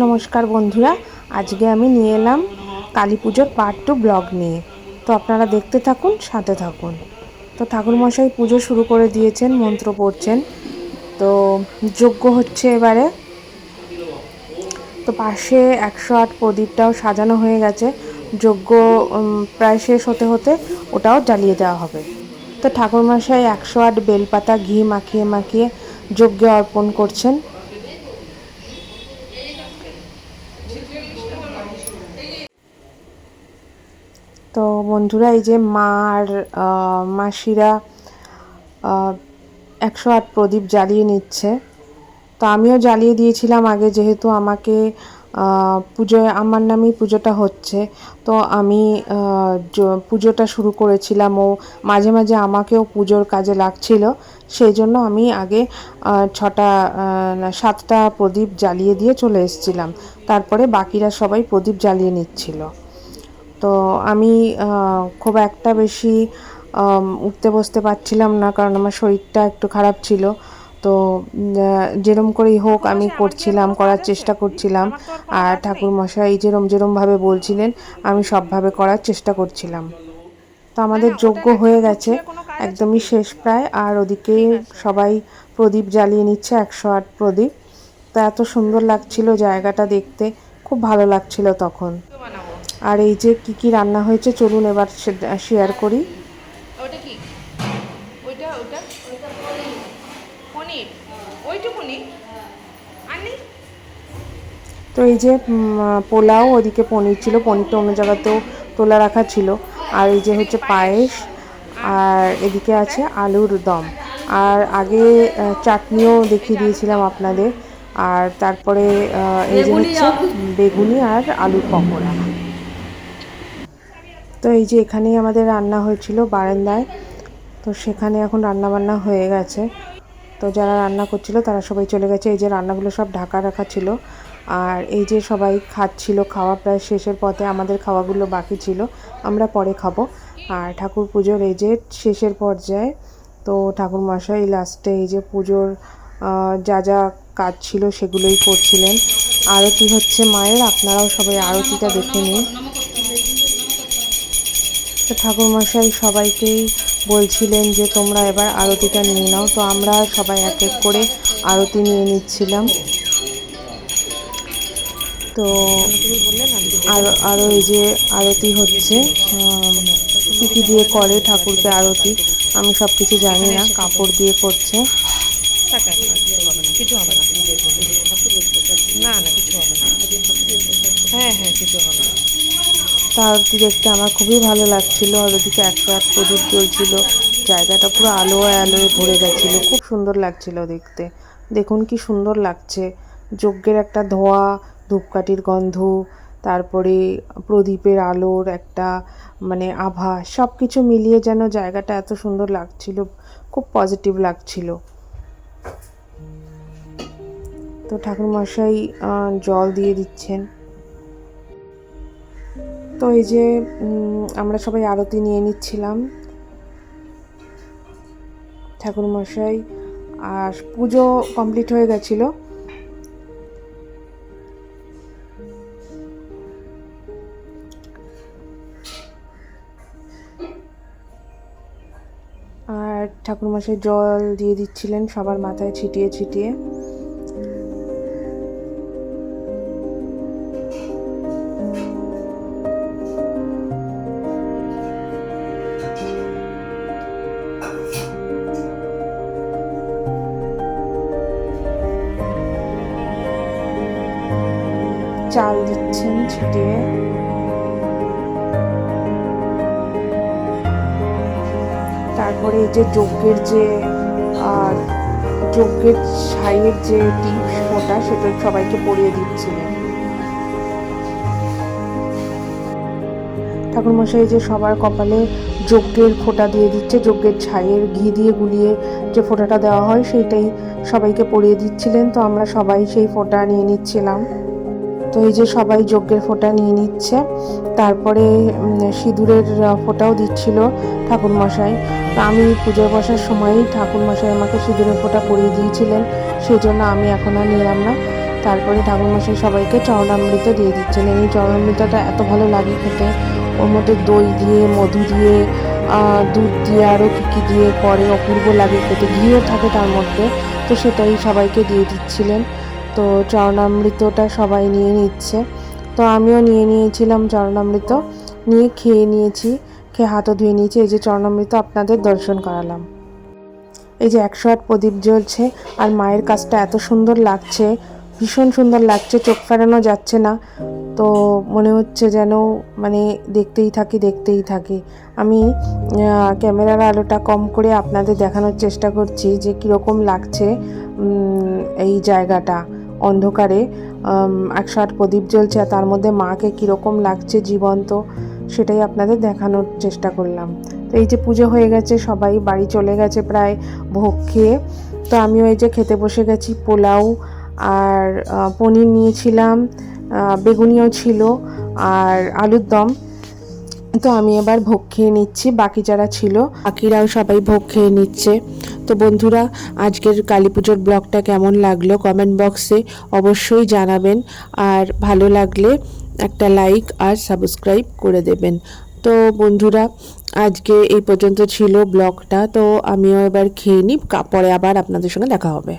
নমস্কার বন্ধুরা, আজকে আমি নিয়ে এলাম কালী পুজোর পার্ট টু ব্লগ নিয়ে। তো আপনারা দেখতে থাকুন, সাথে থাকুন। তো ঠাকুরমশাই পুজো শুরু করে দিয়েছেন, মন্ত্র পড়ছেন। তো যজ্ঞ হচ্ছে এবারে। তো পাশে একশো আট প্রদীপটাও সাজানো হয়ে গেছে। যজ্ঞ প্রায় শেষ হতে হতে ওটাও জ্বালিয়ে দেওয়া হবে। তো ঠাকুরমশাই একশো আট বেলপাতা ঘি মাখিয়ে মাখিয়ে যজ্ঞে অর্পণ করছেন। তো বন্ধুরা, এই যে মা আর মাসিরা একশো আট প্রদীপ জ্বালিয়ে নিচ্ছে। তো আমিও জ্বালিয়ে দিয়েছিলাম আগে, যেহেতু আমাকে পুজোয় আমার নামেই পুজোটা হচ্ছে। তো আমি পুজোটা শুরু করেছিলাম। ও মাঝে মাঝে আমাকেও পুজোর কাজে লাগছিল। সেই জন্য আমি আগে ছটা সাতটা প্রদীপ জ্বালিয়ে দিয়ে চলে এসেছিলাম। তারপরে বাকিরা সবাই প্রদীপ জ্বালিয়ে নিচ্ছিল। তো আমি খুব একটা বেশি উঠতে বসতে পারছিলাম না কারণ আমার শরীরটা একটু খারাপ ছিল। তো যেরম করেই হোক আমি করছিলাম করার চেষ্টা করছিলাম। আর ঠাকুর মশাই যেরম যেরমভাবে বলছিলেন আমি সবভাবে করার চেষ্টা করছিলাম। তো আমাদের যোগ্য হয়ে গেছে একদমই শেষ প্রায়। আর ওদিকে সবাই প্রদীপ জ্বালিয়ে নিচ্ছে একশো আট প্রদীপ। তো এত সুন্দর লাগছিল জায়গাটা দেখতে খুব ভালো লাগছিল তখন। আর এই যে কি কি রান্না হয়েছে চলুন এবার শেয়ার করি। ওটা কি? ওইটা ওইটা পনির? ওইটুকুনি আর তো এই যে পোলাও ওদিকে পনির ছিল। পনিরটা অন্য জায়গাতেও তোলা রাখা ছিল। আর এই যে হচ্ছে পায়েস আর এদিকে আছে আলুর দম। আর আগে চাটনিও দেখিয়ে দিয়েছিলাম আপনাদের। আর তারপরে এই যে হচ্ছে বেগুনি আর আলুর পকোড়া। তো এই যে এখানেই আমাদের রান্না হয়েছিল বারান্দায়। তো সেখানে এখন রান্না বান্না হয়ে গেছে। তো যারা রান্না করছিল তারা সবাই চলে গেছে। এই যে রান্নাগুলো সব ঢাকা রাখা ছিল। আর এই যে সবাই খাচ্ছিল, খাওয়া প্রায় শেষের পথে আমাদের খাওয়াগুলো বাকি ছিল। আমরা পরে খাব। আর ঠাকুর পুজোর এই যে শেষের পর্যায়ে তো ঠাকুর মশাই লাস্টে এই যে পুজোর যা যা কাজ ছিল সেগুলোই করছিলেন। আরতি হচ্ছে মায়ের। আপনারাও সবাই আরতিটা দেখে নিন। তো ঠাকুরমশাই, সবাইকেই বলছিলেন যে তোমরা এবার আরতিটা নিয়ে নাও। তো আমরা সবাই এক এক করে আরতি নিয়ে নিচ্ছিলাম। তো আর আরও এই যে আরতি হচ্ছে কী কী দিয়ে করে ঠাকুরকে আরতি, আমি সব কিছু জানি না, কাপড় দিয়ে করছে। না না, কিছু হবে না। হ্যাঁ হ্যাঁ কিছু হবে না। তা দেখতে আমার খুবই ভালো লাগছিল। আর ওদিকে একশো এক প্রদীপ জ্বলছিল। জায়গাটা পুরো আলোয় আলোয় ভরে গেছিল। খুব সুন্দর লাগছিল দেখতে। দেখুন কি সুন্দর লাগছে। যজ্ঞের একটা ধোঁয়া, ধূপকাঠির গন্ধ, তারপরে প্রদীপের আলোর একটা মানে আভা সব কিছু মিলিয়ে যেন জায়গাটা এত সুন্দর লাগছিল। খুব পজিটিভ লাগছিল। তো ঠাকুরমশাই জল দিয়ে দিচ্ছেন। তো এই যে আমরা সবাই আরতি নিয়ে নিচ্ছিলাম। ঠাকুর মশাই আর পুজো কমপ্লিট হয়ে গেছিল। আর ঠাকুরমশাই জল দিয়ে দিচ্ছিলেন, সবার মাথায় ছিটিয়ে ছিটিয়ে। চাল দিচ্ছেন ছিটিয়ে তারপরে এই যে যজ্ঞের যে, আর যজ্ঞের ছাইয়ের যে টিপস ওটা সেটা সবাইকে পরিয়ে দিচ্ছিলেন। ঠাকুরমশাই যে সবার কপালে যজ্ঞের ফোঁটা দিয়ে দিচ্ছে, যজ্ঞের ছাইয়ের ঘি দিয়ে গুলিয়ে যে ফোঁটাটা দেওয়া হয়, সেইটাই সবাইকে পরিয়ে দিচ্ছিলেন। তো আমরা সবাই সেই ফোঁটা নিয়ে নিচ্ছিলাম। তো এই যে সবাই যজ্ঞের ফোঁটা নিয়ে নিচ্ছে। তারপরে সিঁদুরের ফোঁটাও দিচ্ছিল ঠাকুরমশাই। তো আমি পুজোয় বসার সময়ই ঠাকুরমশাই আমাকে সিঁদুরের ফোঁটা পরিয়ে দিয়েছিলেন। সেই জন্য আমি এখন আর নিলাম না। তারপরে ঠাকুরমশাই সবাইকে চরণামৃত দিয়ে দিচ্ছেন। এই চরণামৃতটা এত ভালো লাগে খেতে। ওর মধ্যে দই দিয়ে, মধু দিয়ে দুধ দিয়ে, আরও কী কী দিয়ে করে অপূর্ব লাগে খেতে। ঘিও থাকে তার মধ্যে। তো সেটাই সবাইকে দিয়ে দিচ্ছিলেন। তো চরণামৃতটা সবাই নিয়ে নিচ্ছে। তো আমিও নিয়ে নিয়েছিলাম চরণামৃত। নিয়ে খেয়ে নিয়েছি, খেয়ে হাতও ধুয়ে নিয়েছি। এই যে চরণামৃত আপনাদের দর্শন করালাম। এই যে একশো আট প্রদীপ জ্বলছে আর মায়ের কাজটা এত সুন্দর লাগছে, ভীষণ সুন্দর লাগছে, চোখ ফেরানো যাচ্ছে না। তো মনে হচ্ছে যেন মানে দেখতেই থাকি দেখতেই থাকি। আমি ক্যামেরার আলোটা কম করে আপনাদের দেখানোর চেষ্টা করছি যে কীরকম লাগছে এই জায়গাটা। অন্ধকারে একশো আট প্রদীপ জ্বলছে আর তার মধ্যে মাকে কীরকম লাগছে জীবন্ত, সেটাই আপনাদের দেখানোর চেষ্টা করলাম। তো এই যে পুজো হয়ে গেছে, সবাই বাড়ি চলে গেছে প্রায় ভোগ খেয়ে। তো আমিও এই যে খেতে বসে গেছি, পোলাও আর পনির নিয়েছিলাম বেগুনিও ছিল আর আলুর দম। তো আমি এবার ভোগ খেয়ে নিচ্ছি, বাকি যারা ছিল, বাকিরাও সবাই ভোগ খেয়ে নিচ্ছে। তো বন্ধুরা, আজকের কালী পুজোর ব্লগটা কেমন লাগল কমেন্ট বক্সে অবশ্যই জানাবেন। আর ভালো লাগলে একটা লাইক আর সাবস্ক্রাইব করে দেবেন। তো বন্ধুরা, আজকে এই পর্যন্ত ছিল ব্লগটা। তো আমিও এবার খেয়ে নিই পরে আবার আপনাদের সঙ্গে দেখা হবে।